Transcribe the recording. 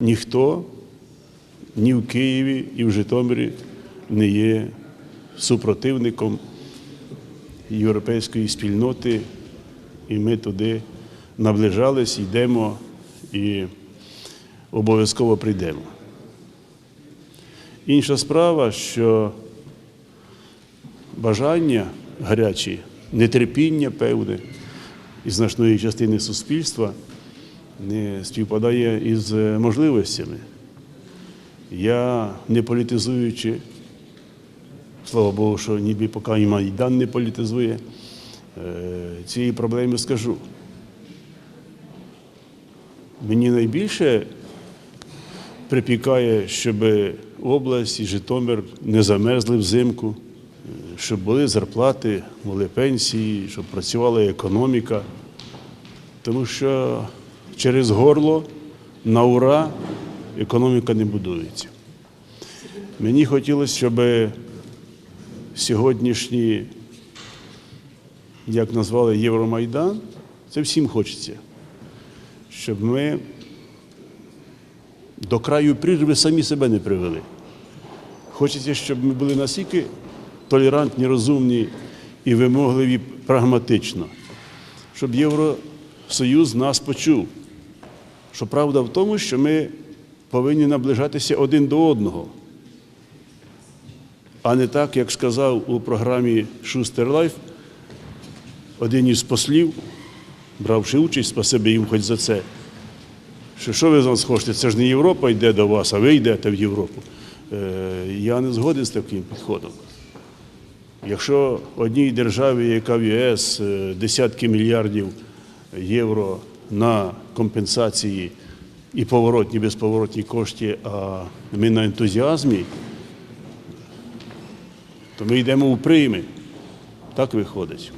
Ніхто ні в Києві, і в Житомирі не є супротивником європейської спільноти, і ми туди наближались, йдемо і обов'язково прийдемо. Інша справа, що бажання гарячі, нетерпіння певне і значної частини суспільства не співпадає із можливостями. Я не політизуючи, слава Богу, що ніби поки і Майдан не політизує, е, цієї проблеми скажу. Мені найбільше припікає, щоб область і Житомир не замерзли взимку, е, щоб були зарплати, були пенсії, щоб працювала економіка. Тому що через горло на ура економіка не будується. Мені хотілося, щоб сьогоднішній, як назвали Євромайдан, це всім хочеться, щоб ми до краю прірви самі себе не привели. Хочеться, щоб ми були настільки толерантні, розумні і вимогливі прагматично, щоб Євросоюз нас почув. Що правда в тому, що ми повинні наближатися один до одного, а не так, як сказав у програмі Шустер Лайф один із послів, бравши участь, спасибі їм хоч за це. Що що ви з нас хочете? Це ж не Європа йде до вас, а ви йдете в Європу. Е, я не згоден з таким підходом. Якщо одній державі, яка в ЄС е, десятки мільярдів євро на компенсації і поворотні, безповоротні кошти, а ми на ентузіазмі, то ми йдемо у прийми. Так виходить.